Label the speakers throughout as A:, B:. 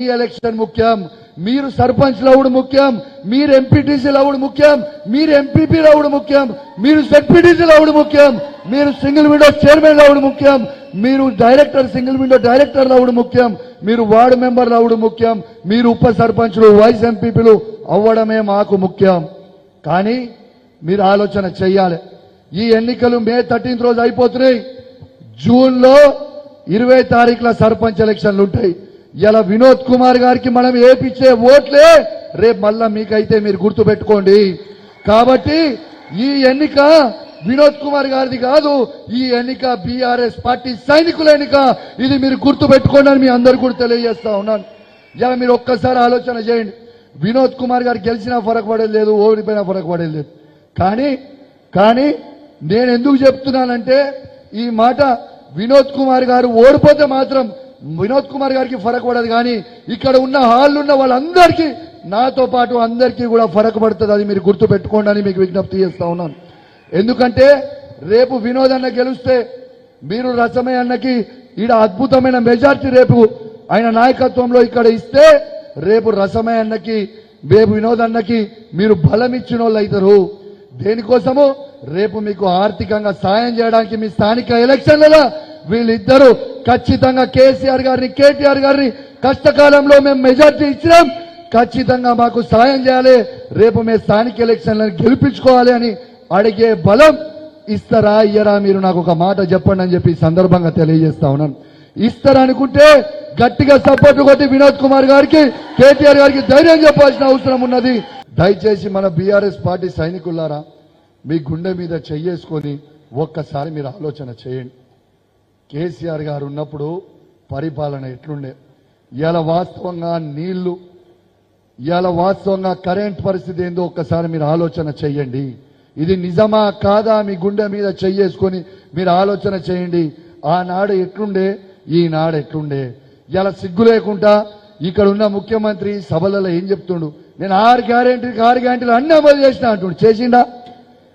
A: ఈ ఎలక్షన్ ముఖ్యం. మీరు సర్పంచ్ లవుడు ముఖ్యం. మీరు ఎంపీటీసీ లవుడు ముఖ్యం. మీరు ఎంపీపీ లవుడు ముఖ్యం. మీరు జెడ్పీటీసీ లవుడు ముఖ్యం. మీరు సింగిల్ విండో చైర్మన్ లవుడు ముఖ్యం. మీరు డైరెక్టర్ సింగిల్ విండో డైరెక్టర్ లవుడు ముఖ్యం. మీరు వార్డు మెంబర్ లవుడు ముఖ్యం. మీరు ఉప సర్పంచ్లు వైస్ ఎంపీపీలు అవ్వడమే మాకు ముఖ్యం. కానీ మీరు ఆలోచన చెయ్యాలి. ఈ ఎన్నికలు మే థర్టీన్త్ రోజు అయిపోతున్నాయి. జూన్లో ఇరవై తారీఖుల సర్పంచ్ ఎలక్షన్లు ఉంటాయి. ఇలా వినోద్ కుమార్ గారికి మనం ఏపిచ్చే ఓట్లే రేపు మళ్ళా మీకైతే మీరు గుర్తు పెట్టుకోండి కాబట్టి ఈ ఎన్నిక వినోద్ కుమార్ గారిది కాదు ఈ ఎన్నిక బీఆర్ఎస్ పార్టీ సైనికుల ఎన్నిక ఇది మీరు గుర్తు పెట్టుకోండి అని మీ అందరు కూడా తెలియజేస్తా ఉన్నాను. ఇలా మీరు ఒక్కసారి ఆలోచన చేయండి. వినోద్ కుమార్ గారు గెలిచినా ఫరక పడేది లేదు ఓడిపోయినా ఫరక పడేది లేదు. కానీ కానీ నేను ఎందుకు చెప్తున్నానంటే ఈ మాట వినోద్ కుమార్ గారు ఓడిపోతే మాత్రం వినోద్ కుమార్ గారికి ఫరక పడదు కానీ ఇక్కడ ఉన్న హాల్ ఉన్న వాళ్ళందరికీ నాతో పాటు అందరికీ కూడా ఫరక పడుతుంది అది మీరు గుర్తు పెట్టుకోండి అని మీకు విజ్ఞప్తి చేస్తా ఉన్నాను. ఎందుకంటే రేపు వినోద్ అన్న గెలిస్తే మీరు రసమే అన్నకి ఈడ అద్భుతమైన మెజార్టీ రేపు ఆయన నాయకత్వంలో ఇక్కడ ఇస్తే రేపు రసమే అన్నకి రేపు వినోద్ అన్నకి మీరు బలం ఇచ్చిన వాళ్ళు అవుతారు. దేనికోసము రేపు మీకు ఆర్థికంగా సాయం చేయడానికి మీ స్థానిక ఎలక్షన్లలో వీళ్ళిద్దరూ ఖచ్చితంగా కేసీఆర్ గారిని కేటీఆర్ గారిని కష్టకాలంలో మేము మెజార్టీ ఇచ్చినాం. ఖచ్చితంగా మాకు సాయం చేయాలి. రేపు మేము స్థానిక ఎలక్షన్లను గెలిపించుకోవాలి అని అడిగే బలం ఇస్తారా ఇయ్యరా మీరు? నాకు ఒక మాట చెప్పండి అని చెప్పి సందర్భంగా తెలియజేస్తా ఉన్నాను. ఇస్తారా అనుకుంటే గట్టిగా సపోర్ట్ కొట్టి వినోద్ కుమార్ గారికి కేటీఆర్ గారికి ధైర్యం చెప్పాల్సిన అవసరం ఉన్నది. దయచేసి మన బీఆర్ఎస్ పార్టీ సైనికులారా మీ గుండె మీద చెయ్యేసుకొని ఒక్కసారి మీరు ఆలోచన చేయండి. కేసీఆర్ గారు ఉన్నప్పుడు పరిపాలన ఎట్లుండే? ఇవాళ వాస్తవంగా నీళ్ళు ఇవాళ వాస్తవంగా కరెంట్ పరిస్థితి ఏందో ఒక్కసారి మీరు ఆలోచన చేయండి. ఇది నిజమా కాదా మీ గుండె మీద చెయ్యేసుకొని మీరు ఆలోచన చేయండి. ఆనాడు ఎట్లుండే? ఈనాడు ఎట్లుండే? ఇలా సిగ్గు లేకుండా ఇక్కడ ఉన్న ముఖ్యమంత్రి సభలలో ఏం చెప్తుండు? నేను ఆరు గ్యారెంటీకి ఆరు గ్యారెంటీలు అన్ని అమలు చేసిన అంటుండు. చేసిండా?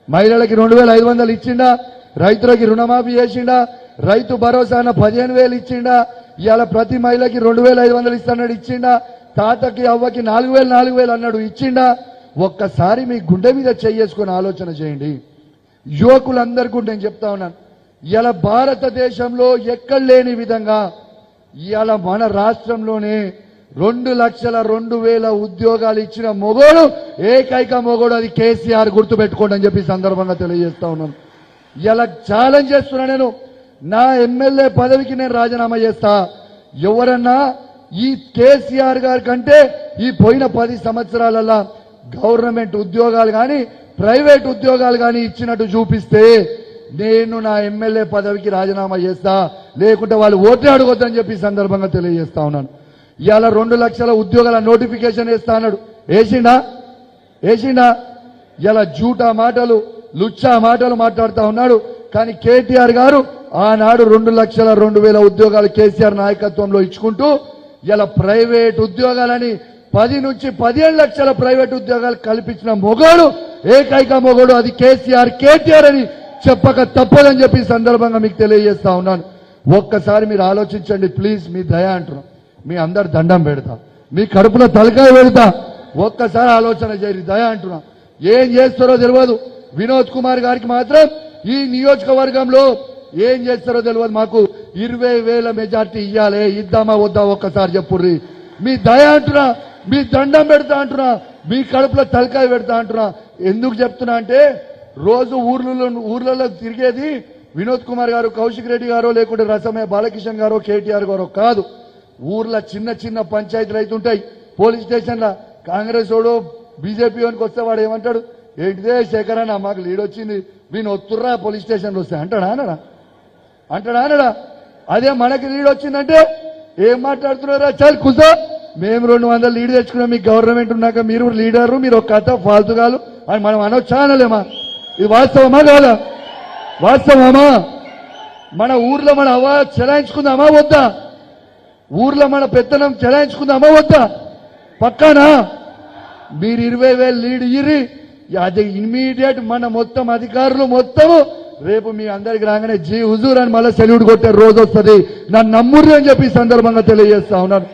A: మహిళలకి రెండు వేల ఐదు వందలు ఇచ్చిండా? రైతులకి రుణమాఫీ చేసిండా? రైతు భరోసా పదిహేను వేలు ఇచ్చిండా ఇవాళ ప్రతి మహిళకి రెండు వేల ఐదు వందలు ఇస్తాడు ఇచ్చిండా తాతకి అవ్వకి నాలుగు వేలు నాలుగు వేలు అన్నాడు ఇచ్చిండా. ఒక్కసారి మీ గుండె మీద చేసుకొని ఆలోచన చేయండి. యువకులందరికీ కూడా నేను చెప్తా ఉన్నాను. ఇలా భారతదేశంలో ఎక్కడ లేని విధంగా ఇవాళ మన రాష్ట్రంలోనే రెండు లక్షల రెండు వేల ఉద్యోగాలు ఇచ్చిన మొగోడు ఏకైక మొగోడు అది కేసీఆర్ గుర్తుపెట్టుకోండి అని చెప్పి సందర్భంగా తెలియజేస్తా ఉన్నాను. ఇలా ఛాలెంజ్ చేస్తున్నా నేను. నా ఎమ్మెల్యే పదవికి నేను రాజీనామా చేస్తా. ఎవరన్నా ఈ కేసీఆర్ గారి కంటే ఈ పోయిన పది సంవత్సరాలలో గవర్నమెంట్ ఉద్యోగాలు కానీ ప్రైవేట్ ఉద్యోగాలు కానీ ఇచ్చినట్టు చూపిస్తే నేను నా ఎమ్మెల్యే పదవికి రాజీనామా చేస్తా. లేకుంటే వాళ్ళు ఓటే అడగొద్దని చెప్పి సందర్భంగా తెలియజేస్తా ఉన్నాను. ఇవాళ రెండు లక్షల ఉద్యోగాల నోటిఫికేషన్ వేస్తా అన్నాడు. వేసిండా? వేసిండా? ఇలా జూటా మాటలు లుచ్చా మాటలు మాట్లాడుతూ ఉన్నాడు. కానీ కేటీఆర్ గారు ఆనాడు రెండు లక్షల రెండు వేల ఉద్యోగాలు కేసీఆర్ నాయకత్వంలో ఇచ్చుకుంటూ ఇలా ప్రైవేట్ ఉద్యోగాలని పది నుంచి పదిహేను లక్షల ప్రైవేట్ ఉద్యోగాలు కల్పించిన మొగోడు ఏకైక మొగోడు అది కేసీఆర్ కేటీఆర్ అని చెప్పక తప్పదని చెప్పి సందర్భంగా మీకు తెలియజేస్తా ఉన్నాను. ఒక్కసారి మీరు ఆలోచించండి ప్లీజ్ మీ దయ అంటున్నాం. మీ అందరు దండం పెడతా. మీ కడుపులో తలకాయ పెడతా. ఒక్కసారి ఆలోచన చేయరు దయ అంటున్నా. ఏం చేస్తారో తెలియదు. వినోద్ కుమార్ గారికి మాత్రం ఈ నియోజకవర్గంలో ఏం చేస్తారో తెలియదు మాకు. ఇరవై వేల మెజార్టీ ఇయ్యాలి ఇద్దామా వద్దా ఒక్కసారి చెప్పుర్రి. మీ దయ అంటున్నా మీ దండం పెడతా అంటున్నా మీ కడుపులో తలకాయ పెడతా అంటున్నా. ఎందుకు చెప్తున్నా అంటే రోజు ఊర్లలో ఊర్లలో తిరిగేది వినోద్ కుమార్ గారు కౌశిక్ రెడ్డి గారో లేకుంటే రసమయ్య బాలకిషన్ గారో కేటీఆర్ గారో కాదు. ఊర్లో చిన్న చిన్న పంచాయతీలు అవుతుంటాయి పోలీస్ స్టేషన్ల కాంగ్రెస్ వాడు బీజేపీ వానికి వస్తే వాడు ఏమంటాడు? ఏంటిదే శేఖర్ అన్న మాకు లీడ్ వచ్చింది వీని ఒత్తుర్రా పోలీస్ స్టేషన్లో వస్తే అంటాడా అనడా అంటాడా అనడా అదే మనకి లీడ్ వచ్చిందంటే ఏం మాట్లాడుతున్నారా? చాలు కుసా. మేము రెండు వందలు లీడ్ తెచ్చుకున్నాం మీకు గవర్నమెంట్ ఉన్నాక మీరు లీడరు మీరు ఒక కథ ఫాల్తుగాలు అని మనం అనొచ్చా అనలేమా? ఇది వాస్తవమా కాదా? వాస్తవమా? మన ఊర్లో మన హవా చెలాయించుకుందామా వద్దా? ఊర్లో మన పెత్తనం చెలాయించుకుందామా వద్దా? పక్కానా? మీరు ఇరవై వేలు లీడ్ ఇరి అది ఇమీడియట్ మన మొత్తం అధికారులు మొత్తము రేపు మీ అందరికి రాగానే జీ హుజూర్ అని మళ్ళీ సెల్యూట్ కొట్టే రోజు వస్తుంది. నన్ను నమ్ముర్రి అని చెప్పి సందర్భంగా తెలియజేస్తా ఉన్నాను.